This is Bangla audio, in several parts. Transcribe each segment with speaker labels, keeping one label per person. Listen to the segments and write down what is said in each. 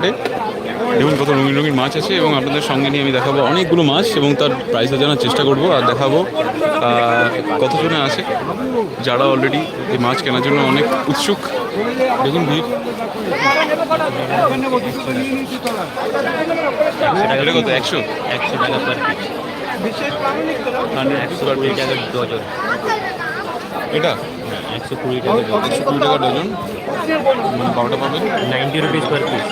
Speaker 1: দেখুন কত রঙিন রঙিন মাছ আছে এবং আপনাদের সঙ্গে নিয়ে আমি দেখাবো অনেকগুলো মাছ এবং তার প্রাইসও জানার চেষ্টা করব আর দেখাবো কতজনে আছে যারা অলরেডি এই মাছ কেনার জন্য অনেক উৎসুক। দেখুন ভিড়। এটা কত একশো?
Speaker 2: একশো টাকা পার পিস মানে একশো কুড়ি টাকা ডজন
Speaker 1: এটা?
Speaker 2: একশো কুড়ি টাকা
Speaker 1: একশো কুড়ি টাকা ডজন মানে বারোটা পাবেন।
Speaker 2: নাইনটি রুপিস পার পিস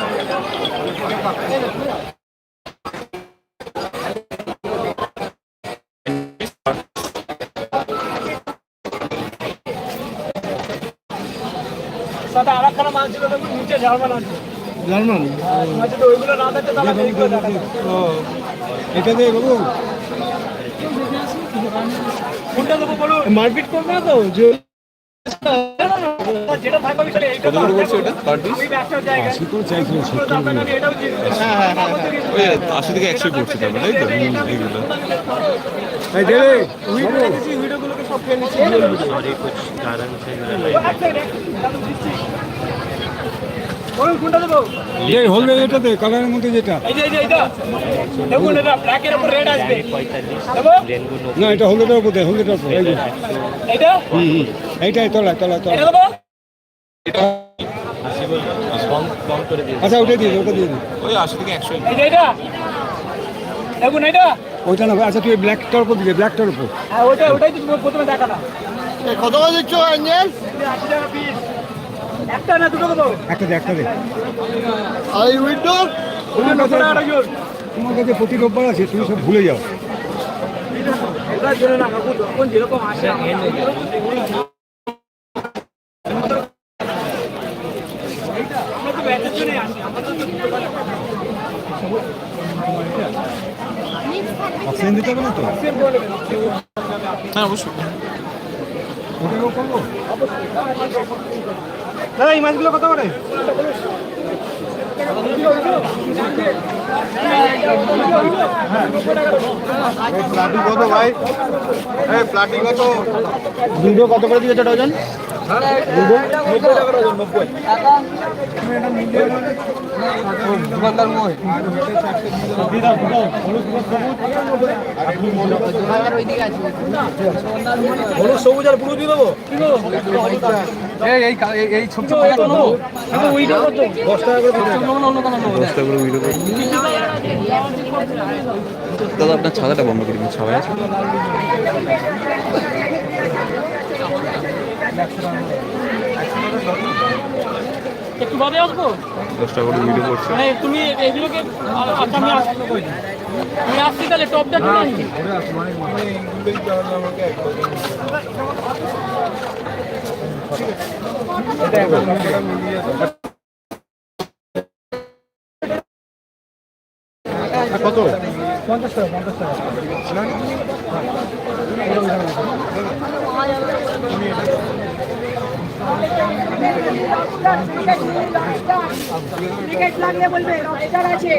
Speaker 3: সাথে আর একখানা মাছ ছিল দেখুন নিচে জার্মান আছে।
Speaker 4: জার্মান
Speaker 3: আচ্ছা ওইগুলো না থাকতে তাহলে
Speaker 4: এটা দিয়ে বাবু?
Speaker 3: কোনটা দেবো বলুন?
Speaker 4: মারপিট করবে না তো যে
Speaker 3: যেটা থাকবে আমি সেটা এইটা
Speaker 1: কত করে বলছে ওটা পার পিস
Speaker 3: ওই ব্যাগটার জায়গায়
Speaker 4: আশি করে চাইছিল সত্তর
Speaker 3: আপনার আমি এটাও চিনি।
Speaker 1: ওই আশি থেকে একশো
Speaker 4: এই হলদে এটাতে কালারের মধ্যে যেটা। না এটা হলদেটার উপর হলদেটার উপর এইটাই
Speaker 2: কম করে দিয়ে
Speaker 4: আচ্ছা ওটা দিয়ে ওটা দিয়ে দে।
Speaker 1: ওই আশি থেকে একশো
Speaker 3: এই যে এটা দেখুন এটা
Speaker 4: ওইটা না আচ্ছা তুই ব্ল্যাকটার উপর ব্ল্যাকটার উপর।
Speaker 3: হ্যাঁ ওইটা ওটাই তো প্রথমে দেখালাম।
Speaker 4: কত করে দিচ্ছ অ্যাঞ্জেল
Speaker 3: আশি টাকা পিস একটা না দুটো দেবো
Speaker 4: একটা দে একটা দে।
Speaker 3: টাকা ডজন
Speaker 4: তোমার কাছে প্রতি রোববার আছে তুমি সব ভুলে যাও।
Speaker 3: না কাকু যখন যেরকম আসে
Speaker 4: অক্সিজেন দিতে হবে না তো?
Speaker 1: হ্যাঁ অবশ্যই।
Speaker 4: করব?
Speaker 3: দাদা এই মাছগুলো কত করে?
Speaker 4: প্লাটিং কত ভাই? এই প্লাটিং কত দুটো কত করে দিয়েছে ডজন?
Speaker 3: সবুজ আর পুরো দিয়ে দেবো
Speaker 4: এই নেব দশ টাকা করে
Speaker 1: করে দাদা, আপনার ছাতাটা বন্ধ করে দিন সবাই আছে?
Speaker 3: একটু ভাবে আসব?
Speaker 1: দশটা করে ভিডিও করছে।
Speaker 3: মানে তুমি এগুলোকে আচ্ছা আমি আসছি আমি আসছি তাহলে টপটা কিনে আনছি
Speaker 4: কত?
Speaker 3: পঞ্চাশ টাকা পঞ্চাশ টাকা।
Speaker 5: বলবে রবিদার আছে।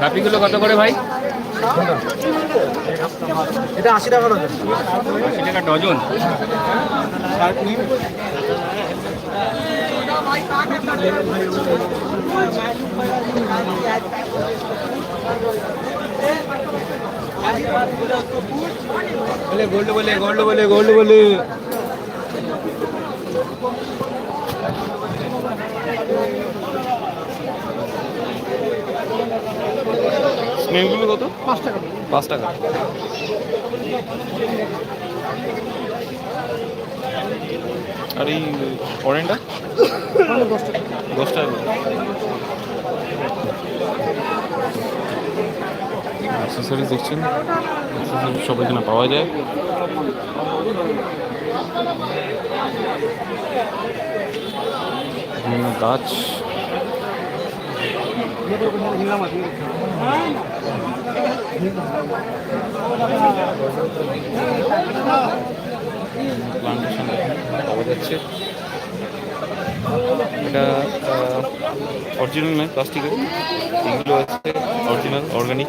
Speaker 2: বাপিগুলো কত করে ভাই?
Speaker 4: এটা আশি টাকা ডজন
Speaker 2: আশি টাকা ডজন।
Speaker 4: বলে গোল্ড বলে গোল্ড বলে গোল্ড বলে।
Speaker 1: স্নেহগুলো কত? পাঁচ টাকা। পাঁচ টাকা। আর এই অরেঞ্জটা দশ টাকা করে। অ্যাক্সেসরিজ দেখছেন? অ্যাক্সেসরিজ সব এখানে পাওয়া যায়। বিভিন্ন গাছ। প্লান্টেশন পাওয়া যাচ্ছে। এটা অরিজিনাল নয় প্লাস্টিকের এগুলো আছে
Speaker 2: original organic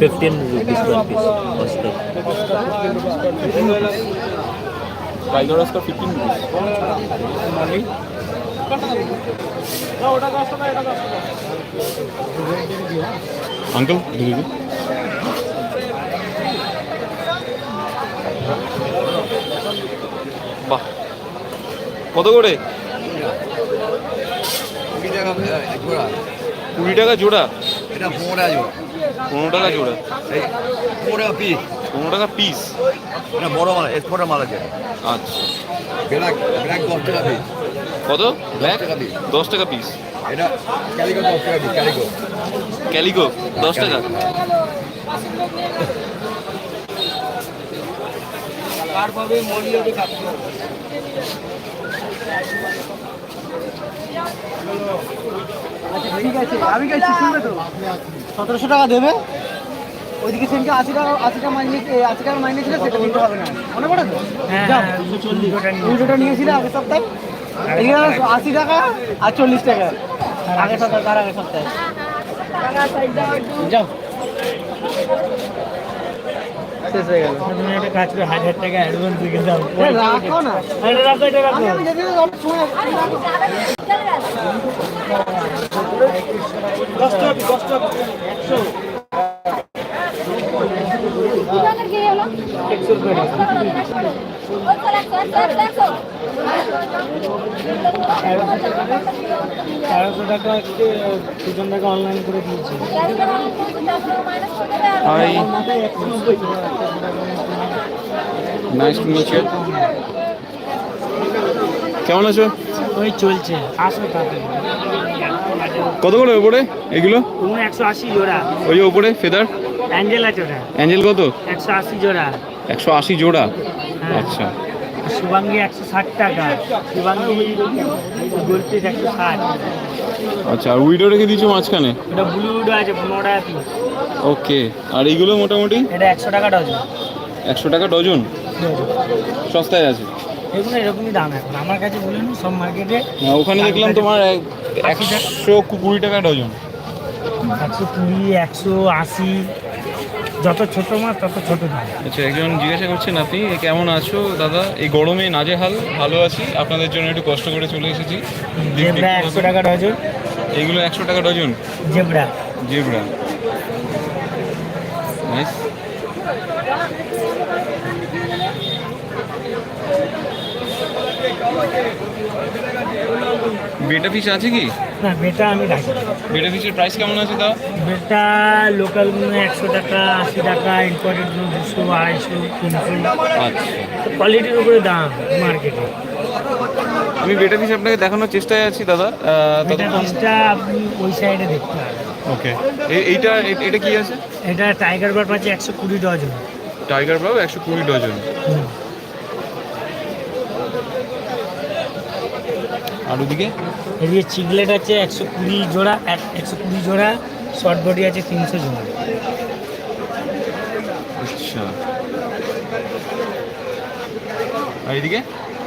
Speaker 2: fifteen rupees one piece cost
Speaker 1: tiger রাস্তা ফিফটিন রুপিস আঙ্কেল দিদি বাহ। কত করে? কুড়ি টাকা জোড়া?
Speaker 6: এটা পনেরো আছে
Speaker 1: পনেরো টাকা জোড়া।
Speaker 6: এই পনেরো পিস
Speaker 1: পনেরো টাকা পিস
Speaker 6: এটা বড় মাল এক্সপোর্টের মাল আছে।
Speaker 1: আচ্ছা।
Speaker 6: ব্ল্যাক ব্ল্যাক দশ টাকা পিস
Speaker 1: কত? ব্ল্যাক
Speaker 6: টাকা।
Speaker 1: দশ টাকা পিস
Speaker 6: এটা ক্যালিকো দশ টাকা পিস ক্যালিকো
Speaker 1: ক্যালিকো দশ টাকা।
Speaker 7: ঠিক আছে আমি গেছি শুনবে তো সতেরোশো টাকা দেবে। ওইদিকে সেদিনকে আশি টাকা আশি টাকা মাইনে আশি টাকা মাইনে ছিল সেটা দিতে হবে না। মনে পড়ে তো? যাও। নিয়েছিল নিয়েছিলে আগের সপ্তাহে। আশি টাকা আর চল্লিশ টাকা। আগের সপ্তাহে তার আগের সপ্তাহে। যাও। শেষ হয়ে গেল।
Speaker 2: একটা কাজ করে হাজার টাকা অ্যাডভান্স দিয়ে দাও
Speaker 7: রাখো না।
Speaker 2: এটা রাখো এটা রাখো।
Speaker 7: আমি সময়
Speaker 2: তেরোশো টাকা হচ্ছে দুজন টাকা অনলাইন করে দিয়েছি।
Speaker 1: Hi. Nice to meet you কেমন আছো?
Speaker 2: ওই চলছে আসো তাতে।
Speaker 1: কত করে ওপরে এগুলো?
Speaker 2: একশো আশি জোড়া।
Speaker 1: ওই যে ওপরে ফেদার
Speaker 2: অ্যাঞ্জেল আছে ওটা।
Speaker 1: অ্যাঞ্জেল কত?
Speaker 2: একশো আশি জোড়া।
Speaker 1: একশো আশি জোড়া। আচ্ছা।
Speaker 2: শুভাঙ্গি একশো ষাট টাকা শুভাঙ্গি গোলপিস একশো ষাট।
Speaker 1: আচ্ছা আর উইডো রেখে দিয়েছ মাঝখানে?
Speaker 2: এটা ব্লুডো আছে পনেরো টাকা পিস
Speaker 1: ওকে আর এইগুলো মোটামুটি?
Speaker 2: এটা একশো টাকা ডজন।
Speaker 1: একশো টাকা ডজন? সস্তায় আছে।
Speaker 2: এগুলো এরকমই দাম এখন। আমার কাছে বলুন সব মার্কেটে
Speaker 1: আর ওখানে দেখলাম তোমার এক- একশো কুড়ি টাকা ডজন।
Speaker 2: একশো কুড়ি একশো আশি যত ছোট মাছ তত ছোট দাম
Speaker 1: আচ্ছা একজন জিজ্ঞাসা করছেন আপনি এ কেমন আছো দাদা? এই গরমে নাজেহাল ভালো আছি আপনাদের জন্য একটু কষ্ট করে চলে এসেছি।
Speaker 2: একশো টাকা ডজন
Speaker 1: এইগুলো একশো টাকা dozen
Speaker 2: zebra.
Speaker 1: Zebra. Nice betta fish আছে কি?
Speaker 2: না বেটা আমি রাখি।
Speaker 1: বেটা ফিশের প্রাইস কেমন আছে তা
Speaker 2: বেটা লোকাল একশো টাকা আশি টাকা ইম্পোর্টেড দুশো আড়াইশো তিনশো।
Speaker 1: আচ্ছা।
Speaker 2: কোয়ালিটির উপরে দাম মার্কেটে
Speaker 1: আমি বেটা ফিশ আপনাকে দেখানোর চেষ্টায় আছি দাদা।
Speaker 2: বেটা পিসটা আপনি ওই সাইডে দেখতে পাবেন
Speaker 1: ওকে। এইটা এটা কি আছে?
Speaker 2: এটা টাইগার বার্ড পাচ্ছে একশো কুড়ি ডজন।
Speaker 1: টাইগার ব্রাউ একশো কুড়ি ডজন। আর ওদিকে
Speaker 2: এদিকে চিকলেট আছে একশো কুড়ি জোড়া এক- একশো কুড়ি জোড়া শর্ট বডি আছে তিনশো জোড়া।
Speaker 1: আচ্ছা। আর এদিকে?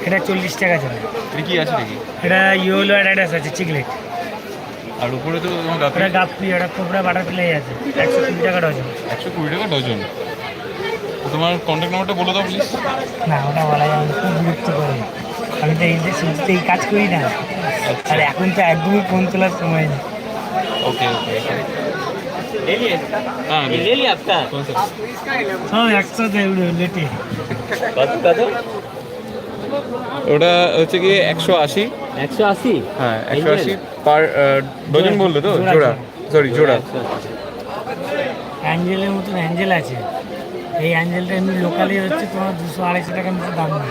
Speaker 2: এটা চল্লিশ টাকা জোড়া।
Speaker 1: এটা কি আছে নাকি?
Speaker 2: এটা ইয়েলো অ্যাডাডাস আছে চিকলেট।
Speaker 1: আর উপরে তো
Speaker 2: ওটা গাপ্পি ওটা কোবরা বাটারফ্লাই আছে একশো কুড়ি টাকা ডজন।
Speaker 1: একশো কুড়ি টাকা ডজন। তোমার কন্ট্যাক্ট নাম্বারটা বলে দাও প্লিজ
Speaker 2: না ওটা বলা যাবে খুব বিরক্ত করে আমি তো এই যে শুনতে এই কাজ করি না আর এখন তো একদমই ফোন তোলার সময় নেই
Speaker 1: ओके ओके हाँ ले लिया आपका कौन सा
Speaker 2: সব একসাথে লেটে
Speaker 1: ওটা হচ্ছে কি একশো আশি
Speaker 8: একশো আশি
Speaker 1: হ্যাঁ একশো আশি পার ডজন বললো তো
Speaker 2: জোড়া,
Speaker 1: জোড়া সরি জোড়া
Speaker 2: অ্যাঞ্জেলের মতন অ্যাঞ্জেল আছে এই অ্যাঞ্জেলটা এমনি লোকালি হচ্ছে তোমার দুশো আড়াইশো টাকার মতো দাম নেই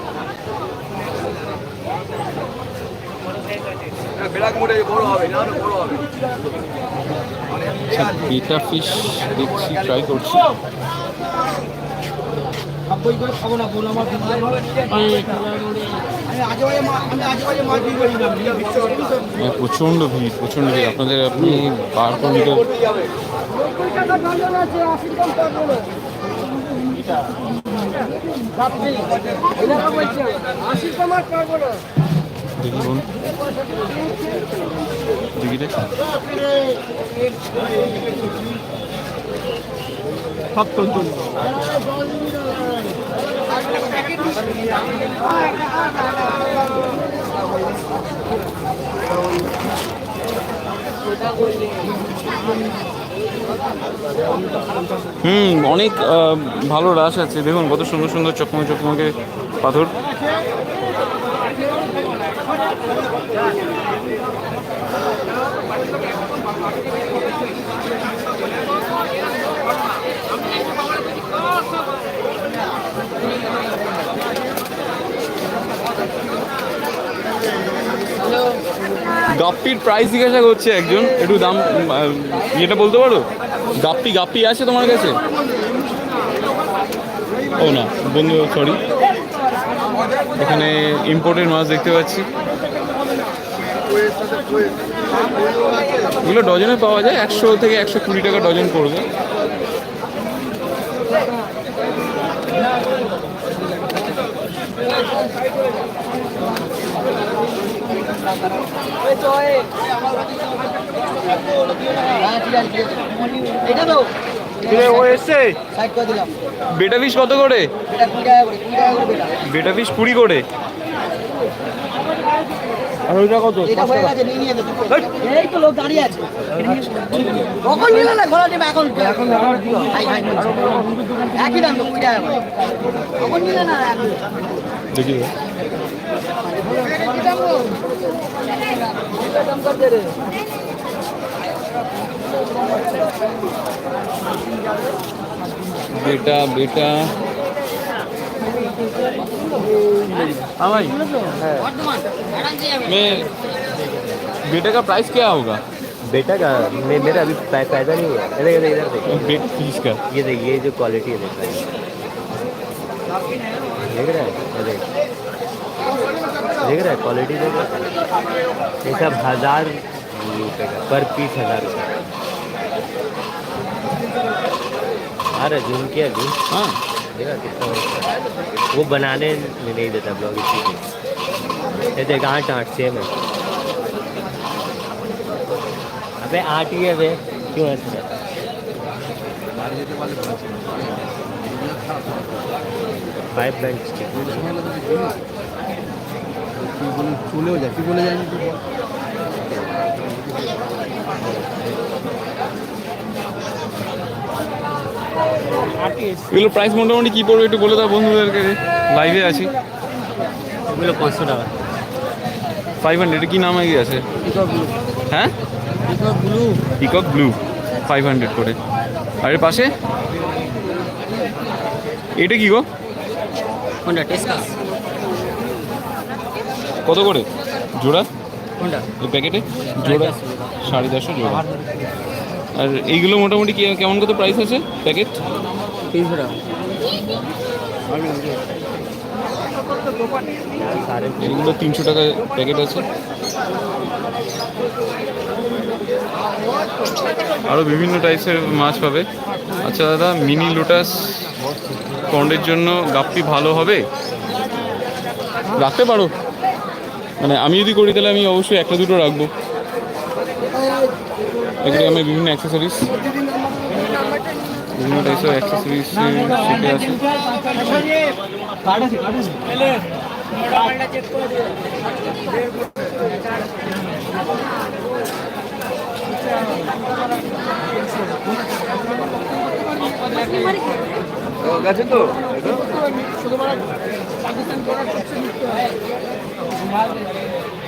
Speaker 6: ব্ল্যাক না হবে
Speaker 1: আচ্ছা ফিশ দেখছি ট্রাই করছি। হ্যাঁ, প্রচণ্ড ভিড় প্রচণ্ড ভিড়। আপনাদের আপনি বার করে নিতে
Speaker 5: নব্বই
Speaker 1: হুম অনেক ভালো রাস আছে। দেখুন কত সুন্দর সুন্দর চকমকে চকমকে পাথর। গাপ্পির প্রাইস জিজ্ঞাসা করছে একজন, একটু দাম ইয়েটা বলতে পারো? গাপ্পি গাপ্পি আছে তোমার কাছে? ও না, বন্ধু সরি এখানে ইম্পোর্টেড মাছ দেখতে পাচ্ছি। এগুলো ডজনে পাওয়া যায়। একশো থেকে একশো কুড়ি টাকা ডজন পড়বে। বেটা ফিস কত করে?
Speaker 7: বেটা।
Speaker 1: ফিস কুড়ি করে।
Speaker 2: আর ওইটা কত
Speaker 7: এটা হয়ে গেছে নিয়ে নিয়ে যেতে এই তো লোক দাঁড়িয়ে আছে কখন নিলে না ঘোড়া টিম এখন এখন হাই হাই বলছে। একই দাম তো কুড়ি টাকা করে কখন নিলে না এখন
Speaker 1: দেখি बेटा बेटा हाँ भाई। मैं बेटे का प्राइस क्या होगा?
Speaker 8: बेटा का? मे, मेरा अभी पैदा नहीं हुआ। इधर इधर इधर देखो।
Speaker 1: बेट फ़ीस का
Speaker 8: ये देख ये जो क्वालिटी है देख देख रहा है? देख। देख रहा है? क्वालिटी देख रहा है? ये सब हज़ार रुपये का पर पीस हज़ार रुपये रहा जूम किया जूम
Speaker 1: हाँ।
Speaker 8: देखा कितना वो बनाने में नहीं देता ब्लॉग इसी को देख, आठ आठ सेम है अबे आठ ही है वे, क्यों ऐसे? फाइव
Speaker 4: चूल्हे हो जाए बोले जाएँगे
Speaker 1: এগুলো প্রাইস মোটামুটি কী পড়বে একটু বলে দাও বন্ধুদেরকে। লাইভে আছি।
Speaker 8: এগুলো পাঁচশো টাকা।
Speaker 1: ফাইভ হান্ড্রেড কী নাম এগিয়ে আছে? হ্যাঁ? পিকক ব্লু ফাইভ হান্ড্রেড করে। আর এর পাশে? এটা কি গো?
Speaker 8: কোনটা টেস্কাস
Speaker 1: কত করে? জোড়া?
Speaker 8: কোনটা
Speaker 1: প্যাকেটে জোড়া? সাড়ে চারশো জোড়া। আর এইগুলো মোটামুটি কি কেমন কত প্রাইস আছে প্যাকেট
Speaker 7: তিনশো টাকা।
Speaker 1: এগুলো তিনশো টাকা প্যাকেট আছে। আরও বিভিন্ন টাইপসের মাছ পাবে। আচ্ছা দাদা মিনি লোটাস পন্ডের জন্য গাপ্পি ভালো হবে? রাখতে পারো। মানে আমি যদি করি তাহলে আমি অবশ্যই একটা দুটো রাখব। এগুলো আমি বিভিন্ন অ্যাক্সেসরিজ বিভিন্ন টাইপসের অ্যাক্সেসরিজ শিখে আছে।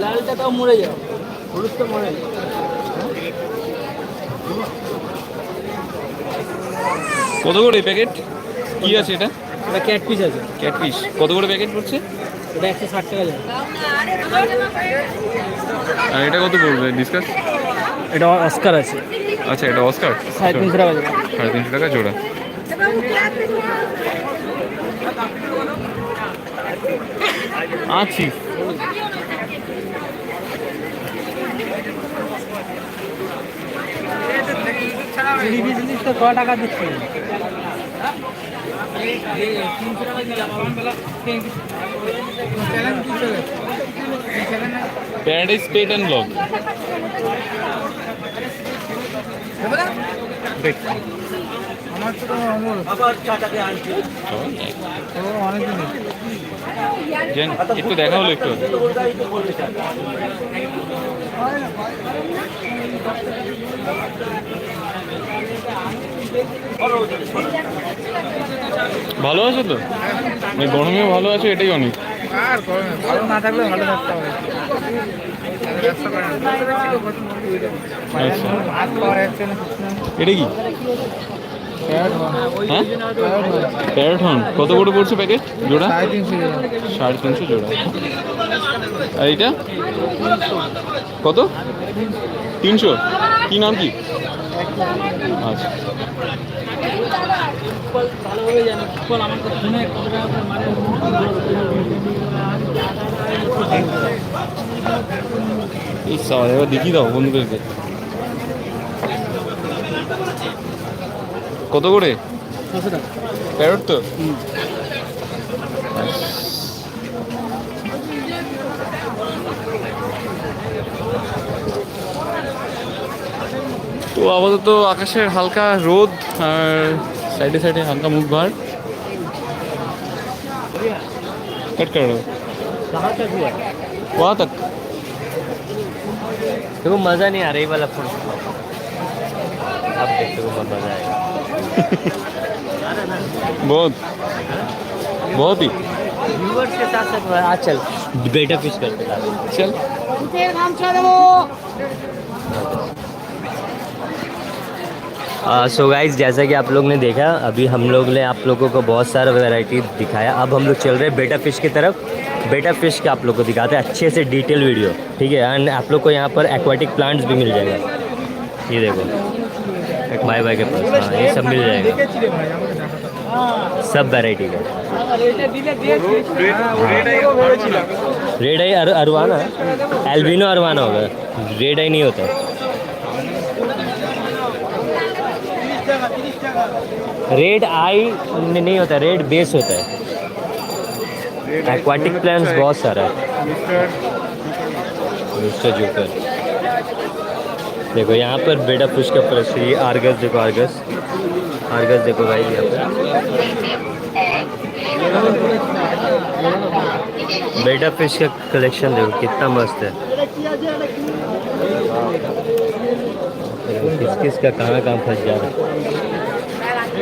Speaker 7: লালটা তাও মরে যাও হলুদ তো মরে যাও
Speaker 1: কত করে প্যাকেট? কি আছে এটা?
Speaker 7: এটা ক্যাট পিস আছে।
Speaker 1: ক্যাটফিশ কত করে প্যাকেট পড়ছে?
Speaker 7: এটা একশো ষাট টাকা
Speaker 1: আর এটা কত পড়বে? ডিসকাস
Speaker 7: এটা অস্কার আছে।
Speaker 1: আচ্ছা এটা অস্কার?
Speaker 7: সাড়ে তিনশো টাকা
Speaker 1: সাড়ে তিনশো টাকা জোড়া। আছি।
Speaker 7: তো ক টাকা দিচ্ছে?
Speaker 1: প্যারাডাইস পেট অ্যান্ড ব্লগ দেখ জান, একটু দেখা হলো একটু ভালো আছো তো? এই গরমেও ভালো আছো এটাই অনেক।
Speaker 4: আর ভালো না থাকলে ভালো থাকতে হবে। ব্যবসা করেন
Speaker 1: আচ্ছা। এটা কি? হ্যাঁ? প্যারট হর্ন কত করে পড়ছে প্যাকেট জোড়া।
Speaker 4: সাড়ে তিনশো
Speaker 1: জোড়া। আর এইটা? কত? তিনশো। কি নাম কি? আচ্ছা। এই সবাই এবার দেখিয়ে দাও বন্ধুদেরকে। কত করে? প্যারট তো? তো আপাতত আকাশের হালকা রোদ আর সাইডে সাইডে হালকা মুখ ভার कट कर दो
Speaker 8: कहाँ तक हुआ
Speaker 1: वहाँ तक
Speaker 8: देखो मज़ा नहीं आ रही वाला फोन अब देखते हो मज़ा आएगा
Speaker 1: बहुत बहुत ही
Speaker 8: व्यूवर्स के साथ साथ आज चल बेटा फिश करते हैं
Speaker 1: चल
Speaker 8: सो गाइस जैसा कि आप लोग ने देखा, अभी हम लोग ने आप लोगों को बहुत सारा वैरायटी दिखाया। अब हम लोग चल रहे हैं बेटा फ़िश की तरफ़। बेटा फ़िश के आप लोग को दिखाते हैं अच्छे से डिटेल वीडियो ठीक है? एंड आप लोग को यहाँ पर एक्वाटिक प्लांट्स भी मिल जाएगा। ये देखो एक बाय बाय के पास। हाँ ये सब मिल जाएगा। सब वैरायटी का। Red eye arowana? Albino arowana होगा। रेड आई नहीं होता। रेड आई नहीं होता रेड बेस होता है। एक्वाटिक प्लांट्स बहुत सारा है। मिस्टर जोकर देखो यहाँ पर बेटा फ़िश का फ्रेश ये आर्गस देखो आर्गस आर्गस देखो भाई यहाँ पे। बेटा फ़िश का कलेक्शन देखो कितना मस्त है। किस किस का कहाँ कहाँ फंस जा रहा है।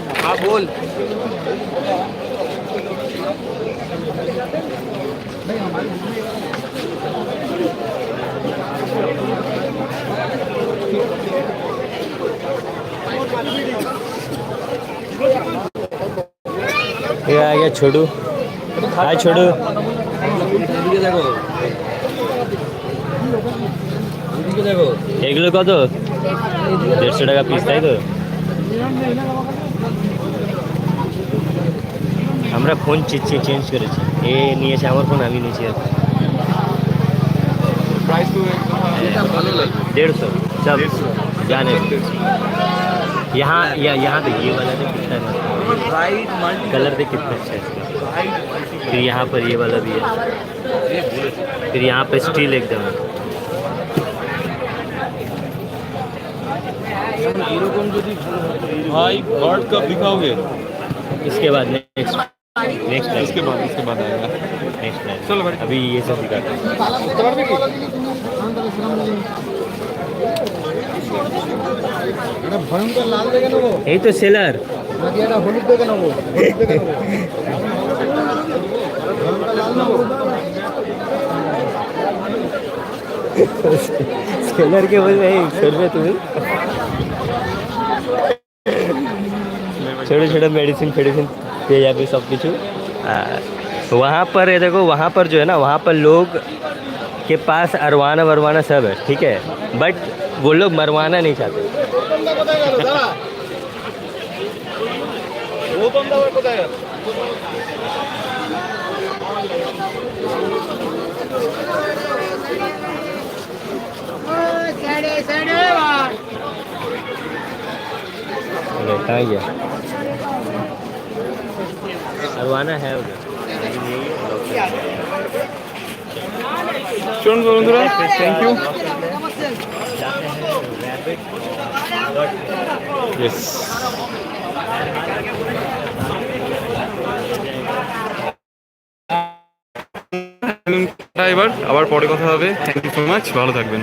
Speaker 8: चल
Speaker 6: হ্যাঁ বল
Speaker 8: ये आ गया छोटू हाय छोटू
Speaker 6: এদিকে দেখো এদিকে দেখো
Speaker 8: এগুলো কত দেড়শো টাকা পিস তাই তো আমরা ফোন চেঞ্জ করেছি এ নিয়েছে আমার ফোন আমি নিয়েছি আর
Speaker 1: প্রাইস তো
Speaker 6: এটা ভালো লাগে
Speaker 8: डेढ़ सौ सब जाने दो। यहाँ या, यहाँ तो ये वाला देख कितना है
Speaker 6: ব্রাইট মাল্টি
Speaker 8: कलर देख कितना अच्छा है इसका फिर यहाँ पर ये वाला भी है फिर यहाँ पर स्टील एकदम है
Speaker 6: এরকম যদি
Speaker 1: भाई बर्ड कब दिखाओगे
Speaker 8: इसके बाद नेक्स्ट नेक्स्ट
Speaker 1: इसके बाद इसके बाद आएगा
Speaker 8: नेक्स्ट
Speaker 1: चलो भाई
Speaker 8: अभी ये सब दिखाते हैं
Speaker 4: এটা ভয়ঙ্কর লাল দেখে নেবো
Speaker 8: यही तो सेलर
Speaker 4: নাকি এটা হলুদ দেখে নেবো হলুদ দেখে নেবো ভয়ঙ্কর লাল নেবো
Speaker 8: सेलर के बोल रहे सौ रुपये तुम्हें छोटे छोटे मेडिसिन फेडिसिन पे या फिर सब कुछ वहाँ पर ये देखो वहाँ पर जो है ना वहाँ पर लोग के पास अरवाना वरवाना सब है ठीक है? बट वो लोग मरवाना नहीं चाहते। আরওয়ানা হ্যাঁ উধর
Speaker 1: চলুন বন্ধুরা থ্যাংক ইউ Yes. এবার আবার পরে কথা হবে। থ্যাংক ইউ সো মাচ ভালো থাকবেন।